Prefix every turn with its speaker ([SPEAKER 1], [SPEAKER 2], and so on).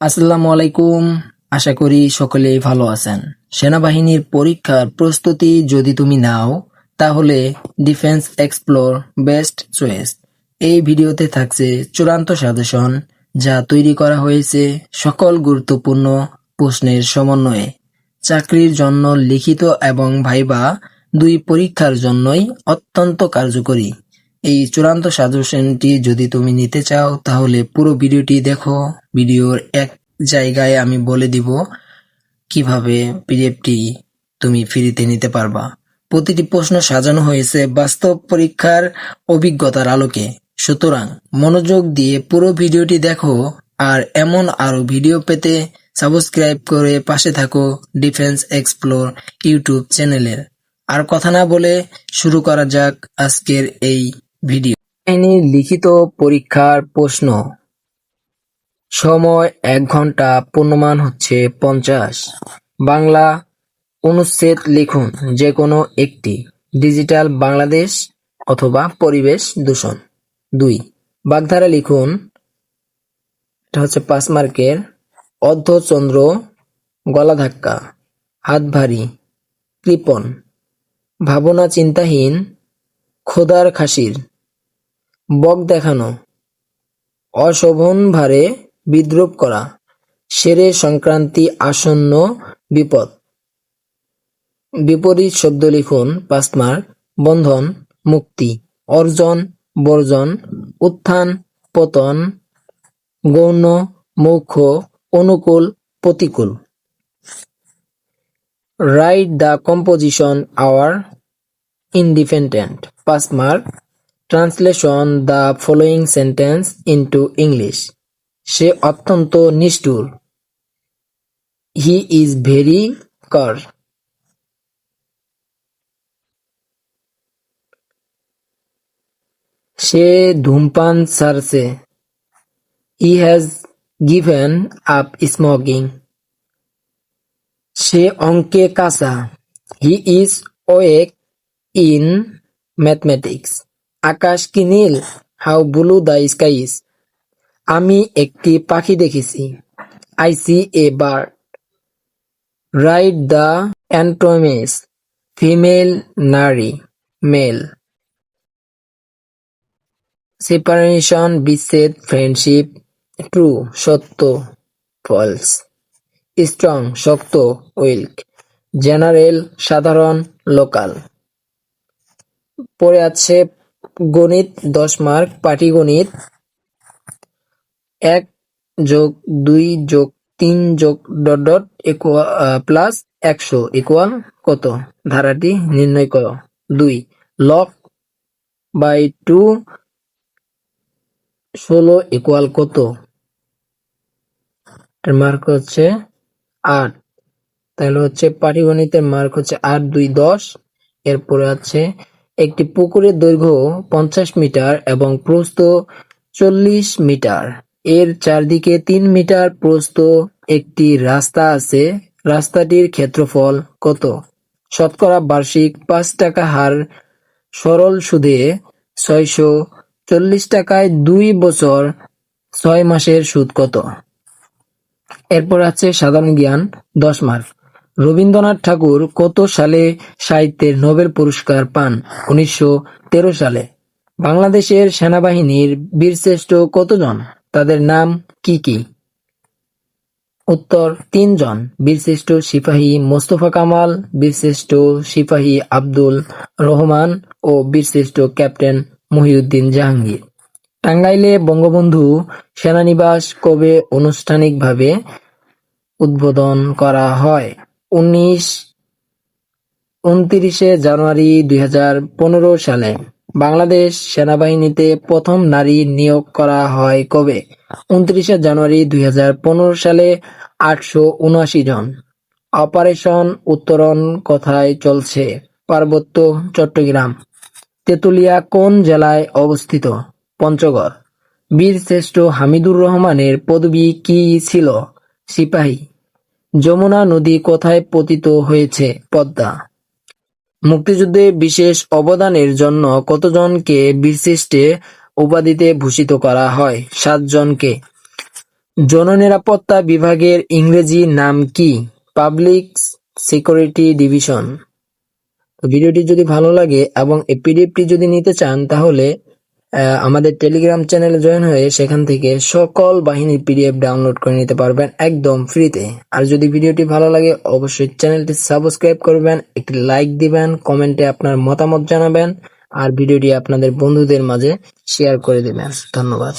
[SPEAKER 1] আসসালামু আলাইকুম। আশা করি সকলেই ভালো আছেন। সেনাবাহিনীর পরীক্ষার প্রস্তুতি যদি তুমি নাও, তাহলে ডিফেন্স এক্সপ্লোর বেস্ট চয়েস এই ভিডিওতে থাকছে চূড়ান্ত সাজেশন, যা তৈরি করা হয়েছে সকল গুরুত্বপূর্ণ প্রশ্নের সমন্বয়ে। চাকরির জন্য লিখিত এবং ভাইবা দুই পরীক্ষার জন্যই অত্যন্ত কার্যকরী। এই চূড়ান্ত সাজেশনটি যদি তুমি নিতে চাও, তাহলে পুরো ভিডিওটি দেখো। ভিডিওর এক জায়গায় আমি বলে দিব কীভাবে পিডিএফটি তুমি ফ্রিতে নিতে পারবা। প্রতিটি প্রশ্ন সাজানো হয়েছে বাস্তব পরীক্ষার অভিজ্ঞতার আলোকে। সুতরাং মনোযোগ দিয়ে পুরো ভিডিওটি দেখো আর এমন আরও ভিডিও পেতে সাবস্ক্রাইব করে পাশে থাকো ডিফেন্স এক্সপ্লোর ইউটিউব চ্যানেলের। আর কথা না বলে শুরু করা যাক আজকের এই ভিডিও। বাহিনীর লিখিত পরীক্ষার প্রশ্ন। সময় এক ঘণ্টা পূর্ণমান হচ্ছে পঞ্চাশ। বাংলা অনুচ্ছেদ লিখুন যে কোনো একটি। ডিজিটাল বাংলাদেশ অথবা পরিবেশ দূষণ। দুই, বাগধারা লিখুন, এটা হচ্ছে পাঁচ মার্কের, অর্ধচন্দ্র, গলা ধাক্কা হাত ভারী কৃপণ ভাবনা চিন্তাহীন, খোদার খাসির। বক দেখানো। অশোভন ভারে বিদ্রুপ করা। সেরে সংক্রান্তি আসন্ন বিপদ। বিপরীত শব্দ লিখুন পাঁচ মার্ক বন্ধন, মুক্তি। অর্জন, বর্জন, উত্থান, পতন, গৌণ, মৌক্ষ, অনুকূল, প্রতিকূল। Write the composition our independent পাঁচ mark translation the following sentence into English সে অত্যন্ত নিষ্ঠুর। হি ইজ ভেরি কর সে ধূমপান ছাড়ছে। He has given up smoking সে অঙ্কে কাঁচা। He is weak in mathematics আকাশ কি নীল? How blue the skies. আমি একটি পাখি দেখেছি। I see a bird. Write the antonyms female, নারী, মেল। সেপারেশন, বিচ্ছেদ, ফ্রেন্ডশিপ, ট্রু, সত্য, ফলস। স্ট্রং, শক্ত, উইল্ক। জেনারেল, সাধারণ, লোকাল। পরে আছে গণিত দশ মার্ক পাটিগণিত এক যোগ দুই যোগ তিন যোগ ডট ডট প্লাস একশো। ইকুয়াল কত? ধারাটি নির্ণয় করো। দুই লক বাই টু ষোলো ইকুয়াল কত? মার্ক হচ্ছে আট। তাহলে হচ্ছে পাটিগণিতের মার্ক হচ্ছে আট, দুই, দশ। এরপরে আছে একটি পুকুরের দৈর্ঘ্য পঞ্চাশ মিটার এবং প্রস্থ চল্লিশ মিটার। এর চারদিকে তিন মিটার প্রস্থ একটি রাস্তা আছে। রাস্তাটির ক্ষেত্রফল কত? শতকরা বার্ষিক পাঁচ টাকা হার সরল সুদে ছয়শো চল্লিশ টাকায় দুই বছর ছয় মাসের সুদ কত? এরপর আছে সাধারণ জ্ঞান, দশ মার্ক। রবীন্দ্রনাথ ঠাকুর কত সালে সাহিত্যের নোবেল পুরস্কার পান? উনিশশো তেরো সালে। বাংলাদেশের সেনাবাহিনীর বীরশ্রেষ্ঠ কতজন? তাদের নাম কি কি? উত্তর, তিনজন। বীরশ্রেষ্ঠ সিপাহী মোস্তফা কামাল, বীরশ্রেষ্ঠ সিপাহী আব্দুল রহমান ও বীরশ্রেষ্ঠ ক্যাপ্টেন মহিউদ্দিন জাহাঙ্গীর। টাঙ্গাইলে বঙ্গবন্ধু সেনানিবাস কবে আনুষ্ঠানিকভাবে উদ্বোধন করা হয়? উনত্রিশে জানুয়ারি দুই হাজার পনেরো সালে বাংলাদেশ সেনাবাহিনীতে প্রথম নারী নিয়োগ করা হয় কবে? উনত্রিশে জানুয়ারি দুই হাজার পনেরো সালে আটশো উনআশি জন। অপারেশন উত্তরণ কথায় চলছে, পার্বত্য চট্টগ্রাম। তেতুলিয়া কোন জেলায় অবস্থিত? পঞ্চগড়। বীরশ্রেষ্ঠ হামিদুর রহমানের পদবি কি ছিল? সিপাহী। যমুনা নদী কোথায় পতিত হয়েছে? পদ্মা। মুক্তিযুদ্ধে বিশেষ অবদানের জন্য কতজনকে বীরশ্রেষ্ঠ উপাধিতে ভূষিত করা হয়? সাতজনকে। জননিরাপত্তা বিভাগের ইংরেজি নাম কি? Public security division. ভিডিওটি যদি ভালো লাগে এবং এই পিডিএফটি যদি নিতে চান তাহলে আমাদের টেলিগ্রাম চ্যানেলে জয়েন হয়ে সেখান থেকে সকল বাহিনীর পিডিএফ ডাউনলোড করে নিতে পারবেন একদম ফ্রিতে আর যদি ভিডিওটি ভালো লাগে, অবশ্যই চ্যানেলটি সাবস্ক্রাইব করবেন, একটি লাইক দিবেন কমেন্টে আপনার মতামত জানাবেন, আর ভিডিওটি আপনাদের বন্ধুদের মাঝে শেয়ার করে দেবেন। ধন্যবাদ।